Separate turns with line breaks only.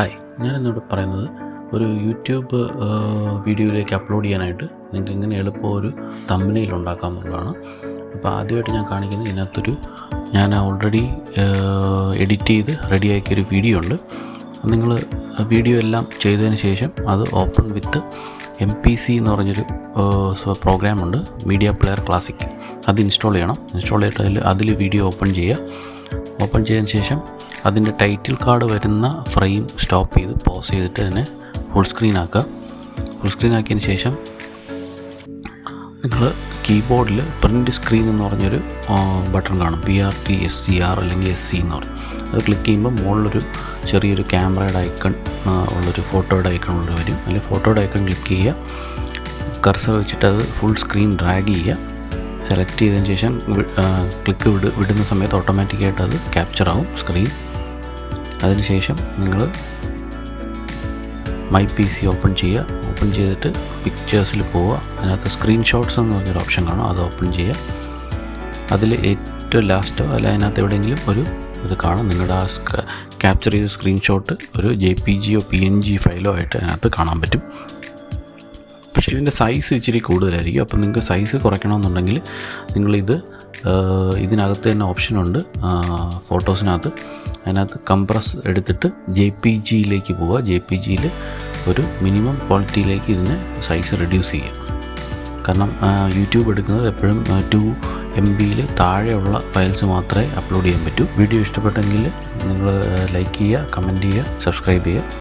Hi ഞാനിന്നിവിടെ പറയുന്നത് ഒരു യൂട്യൂബ് വീഡിയോയിലേക്ക് അപ്ലോഡ് ചെയ്യാനായിട്ട് നിങ്ങൾക്ക് എങ്ങനെ എളുപ്പം ഒരു തമ്പനയിൽ ഉണ്ടാക്കാം എന്നുള്ളതാണ്. അപ്പോൾ ആദ്യമായിട്ട് ഞാൻ കാണിക്കുന്നത് ഇതിനകത്തൊരു ഞാൻ ഓൾറെഡി എഡിറ്റ് ചെയ്ത് റെഡിയാക്കിയൊരു വീഡിയോ ഉണ്ട്. നിങ്ങൾ വീഡിയോ എല്ലാം ചെയ്തതിന് ശേഷം അത് open with M P C എന്ന് പറഞ്ഞൊരു പ്രോഗ്രാമുണ്ട് മീഡിയ പ്ലെയർ ക്ലാസിക് അത് ഇൻസ്റ്റാൾ ചെയ്യണം. ഇൻസ്റ്റാൾ ചെയ്തിട്ട് അതിൽ അതിൽ വീഡിയോ ഓപ്പൺ ചെയ്യുക. ഓപ്പൺ ചെയ്തതിന് ശേഷം അതിന്റെ ടൈറ്റിൽ കാർഡ് വരുന്ന ഫ്രെയിം സ്റ്റോപ്പ് ചെയ്ത് പോസ് ചെയ്തിട്ട് തന്നെ ഫുൾ സ്ക്രീൻ ആക്കുക. ഫുൾ സ്ക്രീൻ ആക്കിയതിന് ശേഷം നിങ്ങൾ കീബോർഡിൽ പ്രിന്റ് സ്ക്രീൻ എന്ന് പറഞ്ഞൊരു ബട്ടൺ കാണും. P R T S C R അല്ലെങ്കിൽ എസ് സി എന്ന് പറയും. അത് ക്ലിക്ക് ചെയ്യുമ്പോൾ മുകളിലൊരു ചെറിയൊരു ക്യാമറയുടെ ഐക്കൺ ഉള്ളൊരു ഫോട്ടോയുടെ ഐക്കൺ ഉള്ള വരും. അതിൽ ഫോട്ടോയുടെ ഐക്കൺ ക്ലിക്ക് ചെയ്യുക. കർസർ വെച്ചിട്ട് അത് ഫുൾ സ്ക്രീൻ ഡ്രാഗ് ചെയ്യുക. സെലക്ട് ചെയ്തതിന് ശേഷം ക്ലിക്ക് വിട് വിടുന്ന സമയത്ത് ഓട്ടോമാറ്റിക്കായിട്ട് അത് ക്യാപ്ചർ ആവും സ്ക്രീൻ അതിനുശേഷം നിങ്ങൾ മൈ പി സി ഓപ്പൺ ചെയ്യുക. ഓപ്പൺ ചെയ്തിട്ട് പിക്ചേഴ്സിൽ പോവുക. അതിനകത്ത് സ്ക്രീൻഷോട്ട്സ് എന്ന് പറഞ്ഞൊരു ഓപ്ഷൻ കാണും. അത് ഓപ്പൺ ചെയ്യുക. അതിൽ ഏറ്റവും ലാസ്റ്റോ അല്ല അതിനകത്ത് എവിടെയെങ്കിലും ഒരു ഇത് കാണും. നിങ്ങളുടെ ആ ക്യാപ്ചർ ചെയ്ത സ്ക്രീൻഷോട്ട് ഒരു ജെ പി ജിയോ പി എൻ ജി ഫയലോ ആയിട്ട് അതിനകത്ത് കാണാൻ പറ്റും. പക്ഷേ ഇതിന്റെ സൈസ് ഇച്ചിരി കൂടുതലായിരിക്കും. അപ്പം നിങ്ങൾക്ക് സൈസ് കുറയ്ക്കണമെന്നുണ്ടെങ്കിൽ നിങ്ങളിത് ഇതിനകത്ത് തന്നെ ഓപ്ഷനുണ്ട് ഫോട്ടോസിനകത്ത് അതിനകത്ത് കംപ്രസ് എടുത്തിട്ട് ജെ പി ജിയിലേക്ക് പോവുക. ജെ പി ജിയിൽ ഒരു മിനിമം ക്വാളിറ്റിയിലേക്ക് ഇതിനെ സൈസ് റെഡ്യൂസ് ചെയ്യുക. കാരണം യൂട്യൂബ് എടുക്കുന്നത് എപ്പോഴും ടു എം ബിയിൽ താഴെയുള്ള ഫയൽസ് മാത്രമേ അപ്ലോഡ് ചെയ്യാൻ പറ്റൂ. വീഡിയോ ഇഷ്ടപ്പെട്ടെങ്കിൽ നിങ്ങൾ ലൈക്ക് ചെയ്യുക കമന്റ് ചെയ്യുക സബ്സ്ക്രൈബ് ചെയ്യുക.